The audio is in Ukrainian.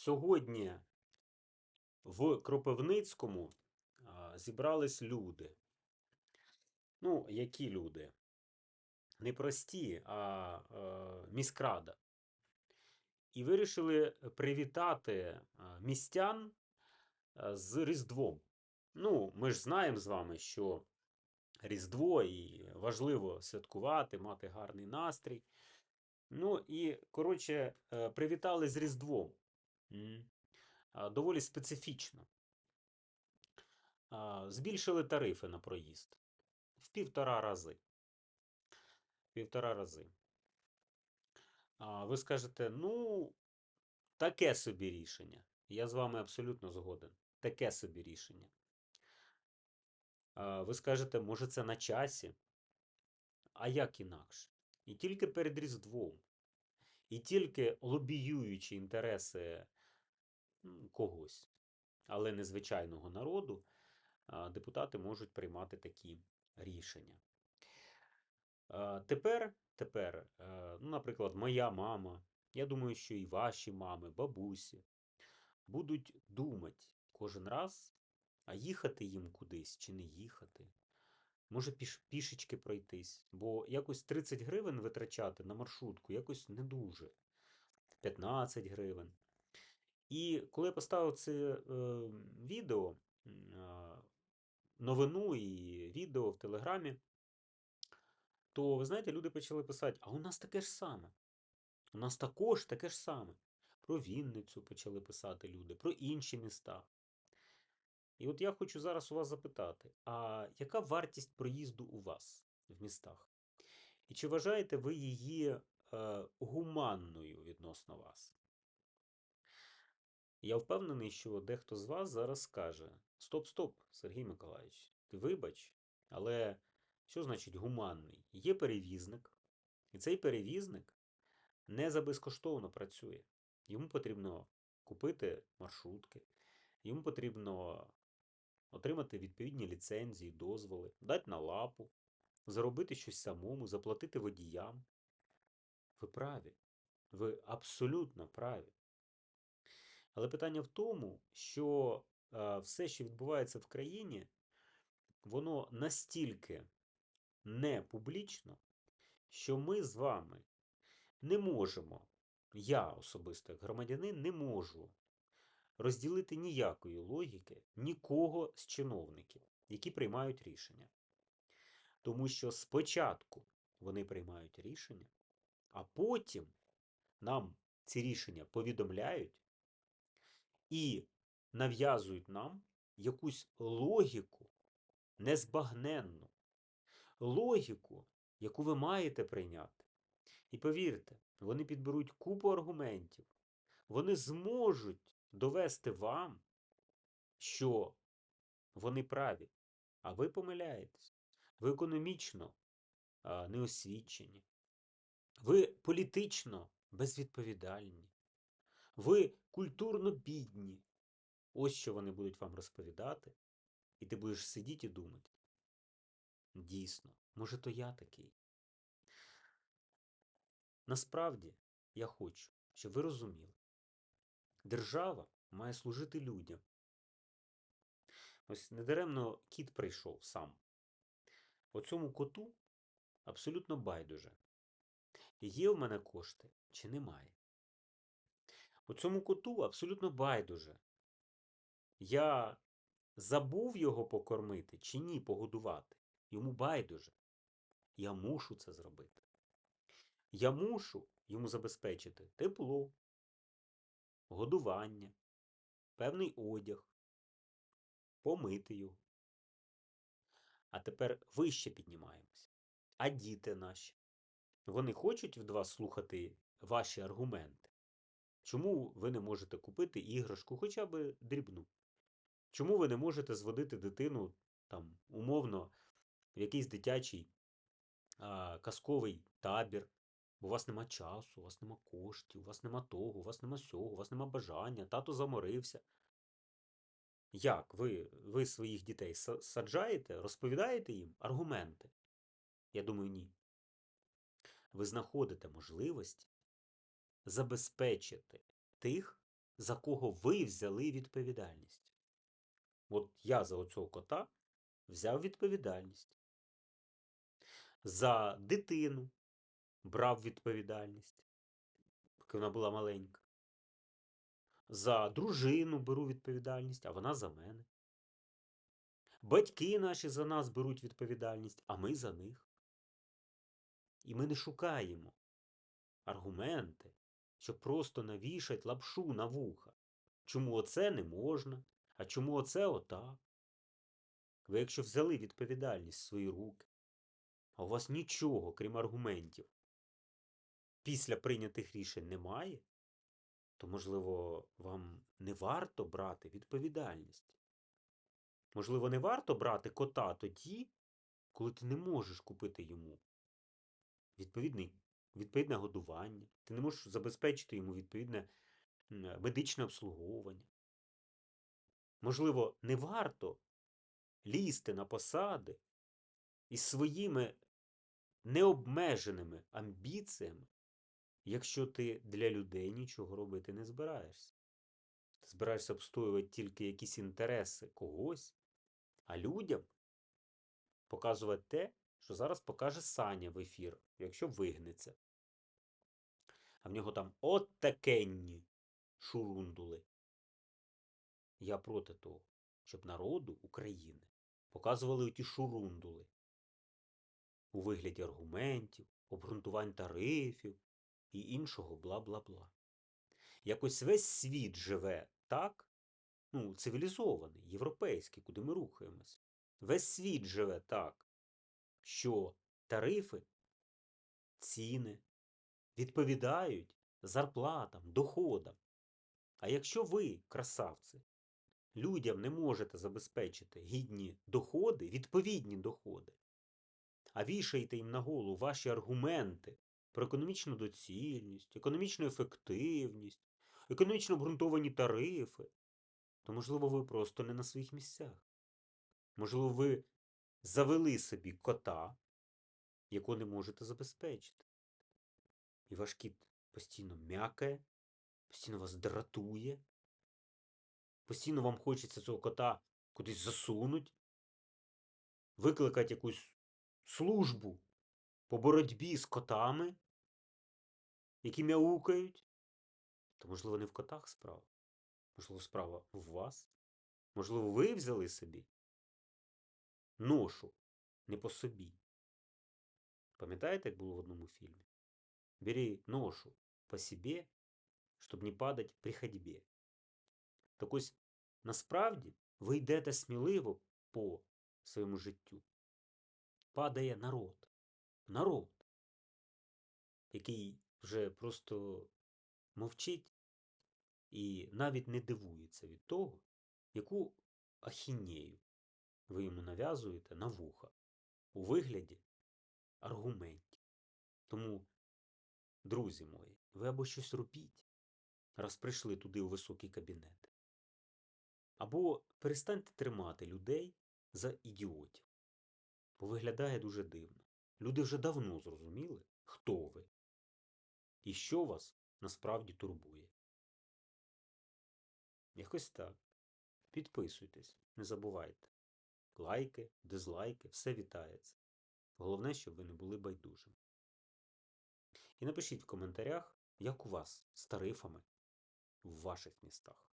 Сьогодні в Кропивницькому зібрались люди. Ну, які люди? Не прості, а міськрада. І вирішили привітати містян з Різдвом. Ну, ми ж знаємо з вами, що Різдво і важливо святкувати, мати гарний настрій. Ну і, коротше, е, привітали з Різдвом. Доволі специфічно. Збільшили тарифи на проїзд в півтора рази. Півтора рази. Ви скажете, ну, таке собі рішення. Я з вами абсолютно згоден. Таке собі рішення. Ви скажете, може, це на часі? А як інакше? І тільки перед Різдвом, і тільки лобіюючи інтереси когось, але не звичайного народу, депутати можуть приймати такі рішення. Тепер, тепер, е, ну, наприклад, моя мама, я думаю, що і ваші мами, бабусі будуть думати кожен раз, а їхати їм кудись чи не їхати. Може піш, пішечки пройтись, бо якось 30 гривень витрачати на маршрутку якось не дуже. 15 гривень. І коли я поставив це е, відео, новину і відео в Телеграмі, то ви знаєте, люди почали писати: а у нас таке ж саме. У нас також таке ж саме. Про Вінницю почали писати люди, про інші міста. І от я хочу зараз у вас запитати: а яка вартість проїзду у вас в містах? І чи вважаєте ви її е, гуманною відносно вас? Я впевнений, що дехто з вас зараз скаже: Стоп, стоп, Сергій Миколаївич, ти вибач, але що значить гуманний? Є перевізник, і цей перевізник не за безкоштовно працює. Йому потрібно купити маршрутки, йому потрібно отримати відповідні ліцензії, дозволи, дати на лапу, заробити щось самому, заплатити водіям. Ви праві. Ви абсолютно праві. Але питання в тому, що все, що відбувається в країні, воно настільки не публічно, що ми з вами не можемо, я особисто як громадянин, не можу розділити ніякої логіки нікого з чиновників, які приймають рішення. Тому що спочатку вони приймають рішення, а потім нам ці рішення повідомляють і нав'язують нам якусь логіку незбагненну, логіку, яку ви маєте прийняти. І повірте, вони підберуть купу аргументів, вони зможуть довести вам, що вони праві, а ви помиляєтесь. Ви економічно неосвічені, ви політично безвідповідальні, ви культурно бідні. Ось що вони будуть вам розповідати, і ти будеш сидіти і думати. Дійсно, може, то я такий. Насправді, я хочу, щоб ви розуміли, держава має служити людям. Ось недаремно кіт прийшов сам. Оцьому коту абсолютно байдуже. Є в мене кошти чи немає. Оцьому коту абсолютно байдуже. Я забув його покормити чи ні погодувати. Йому байдуже. Я мушу це зробити. Я мушу йому забезпечити тепло, годування, певний одяг, помити його. А тепер вище піднімаємося. А діти наші, вони хочуть від вас слухати ваші аргументи. Чому ви не можете купити іграшку хоча б дрібну? Чому ви не можете зводити дитину там умовно в якийсь дитячий а, казковий табір? У вас нема часу, у вас нема коштів, у вас нема того, у вас нема сього, у вас нема бажання, тато заморився. Як ви, ви своїх дітей саджаєте, розповідаєте їм аргументи? Я думаю, ні. Ви знаходите можливості забезпечити тих, за кого ви взяли відповідальність. От я за оцього кота взяв відповідальність. За дитину брав відповідальність, поки вона була маленька. За дружину беру відповідальність, а вона за мене. Батьки наші за нас беруть відповідальність, а ми за них. І ми не шукаємо аргументи, щоб просто навішать лапшу на вуха. Чому оце не можна, а чому оце отак? Ви, якщо взяли відповідальність в свої руки, а у вас нічого, крім аргументів, після прийнятих рішень немає, то, можливо, вам не варто брати відповідальність. Можливо, не варто брати кота тоді, коли ти не можеш купити йому відповідний, відповідне годування, ти не можеш забезпечити йому відповідне медичне обслуговування. Можливо, не варто лізти на посади із своїми необмеженими амбіціями, якщо ти для людей нічого робити не збираєшся. Ти збираєшся обстоювати тільки якісь інтереси когось, а людям показувати те, що зараз покаже Саня в ефір, якщо вигнеться. А в нього там от такенні шурундули. Я проти того, щоб народу України показували оті шурундули у вигляді аргументів, обґрунтувань тарифів і іншого бла-бла-бла. Якось весь світ живе так, ну, цивілізований, європейський, куди ми рухаємось. Весь світ живе так, що тарифи, ціни відповідають зарплатам, доходам. А якщо ви, красавці, людям не можете забезпечити гідні доходи, відповідні доходи, а вішаєте їм на голову ваші аргументи про економічну доцільність, економічну ефективність, економічно обґрунтовані тарифи, то, можливо, ви просто не на своїх місцях. Можливо, ви завели собі кота, якого не можете забезпечити. І ваш кіт постійно м'якає, постійно вас дратує, постійно вам хочеться цього кота кудись засунуть, викликати якусь службу по боротьбі з котами, які мяукають. То, можливо, не в котах справа. Можливо, справа в вас. Можливо, ви взяли собі ношу не по собі. Пам'ятаєте, як було в одному фільмі? Бери ношу по собі, щоб не падати при ходьбі. Так ось насправді ви йдете сміливо по своєму життю. Падає народ. Народ, який вже просто мовчить і навіть не дивується від того, яку ахінею ви йому нав'язуєте на вуха у вигляді аргументів. Тому, друзі мої, ви або щось робіть, раз прийшли туди у високий кабінет, або перестаньте тримати людей за ідіотів. Бо виглядає дуже дивно. Люди вже давно зрозуміли, хто ви і що вас насправді турбує. Якось так. Підписуйтесь, не забувайте. Лайки, дизлайки, все вітається. Головне, щоб ви не були байдужими. І напишіть в коментарях, як у вас з тарифами в ваших містах.